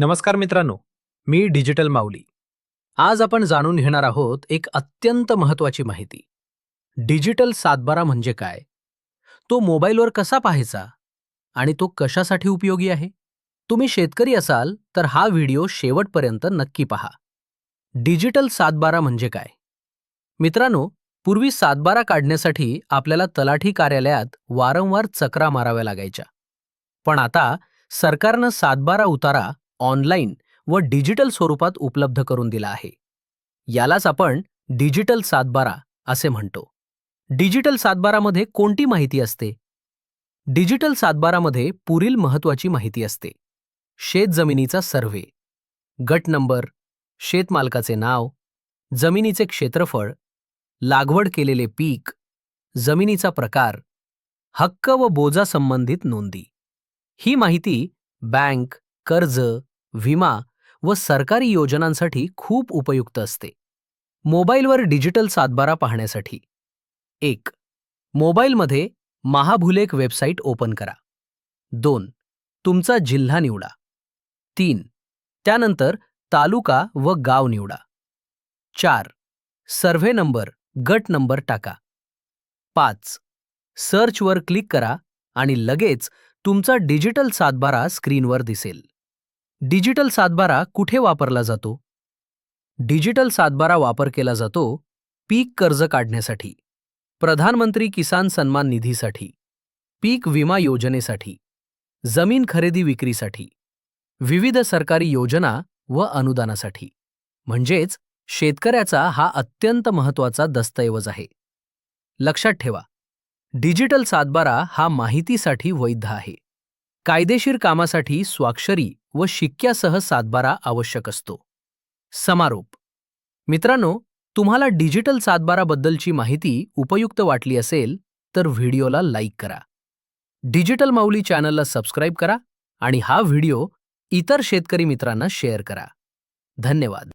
नमस्कार मित्रांनो मी डिजिटल माऊली. आज आपण जाणून घेणार आहोत एक अत्यंत महत्वाची माहिती. डिजिटल सातबारा म्हणजे काय? तो मोबाईलवर कसा पाहायचा? आणि तो कशासाठी उपयोगी आहे? तुम्ही शेतकरी असाल तर हा व्हिडिओ शेवटपर्यंत नक्की पहा. डिजिटल सातबारा म्हणजे काय? मित्रांनो पूर्वी सातबारा काढण्यासाठी आपल्याला तलाठी कार्यालयात वारंवार चकरा माराव्या लागायच्या. पण आता सरकारनं सातबारा उतारा ऑनलाईन व डिजिटल स्वरूपात उपलब्ध करून दिला आहे. यालाच आपण डिजिटल सातबारा असे म्हणतो. डिजिटल सातबारामध्ये कोणती माहिती असते? डिजिटल सातबारामध्ये पुढील महत्वाची माहिती असते. शेत जमिनीचा सर्व्हे गट नंबर शेतमालकाचे नाव जमिनीचे क्षेत्रफळ लागवड केलेले पीक जमिनीचा प्रकार हक्क व बोजा संबंधित नोंदी. ही माहिती बँक कर्ज विमा व सरकारी योजनांसाठी खूप उपयुक्त असते. मोबाईलवर डिजिटल सातबारा पाहण्यासाठी. एक मोबाईलमध्ये महाभुलेख वेबसाईट ओपन करा. दोन तुमचा जिल्हा निवडा. तीन त्यानंतर तालुका व गाव निवडा. चार सर्व्हे नंबर गट नंबर टाका. पाच सर्चवर क्लिक करा आणि लगेच तुमचा डिजिटल सातबारा स्क्रीनवर दिसेल. डिजिटल सातबारा कुठे वापरला जातो? डिजिटल सातबारा वापर केला जातो पीक कर्ज काढण्यासाठी प्रधानमंत्री किसान सन्मान निधीसाठी पीक विमा योजनेसाठी जमीन खरेदी विक्रीसाठी विविध सरकारी योजना व अनुदानासाठी. म्हणजेच शेतकऱ्याचा हा अत्यंत महत्त्वाचा दस्तऐवज आहे. लक्षात ठेवा डिजिटल सातबारा हा माहितीसाठी वैध आहे. कायदेशीर कामासाठी स्वाक्षरी व शिक्क्यासह सातबारा आवश्यक असतो. समारोप. मित्रांनो तुम्हाला डिजिटल सातबाराबद्दलची माहिती उपयुक्त वाटली असेल तर व्हिडिओला लाईक करा. डिजिटल माऊली चॅनलला सबस्क्राईब करा आणि हा व्हिडिओ इतर शेतकरी मित्रांना शेअर करा. धन्यवाद.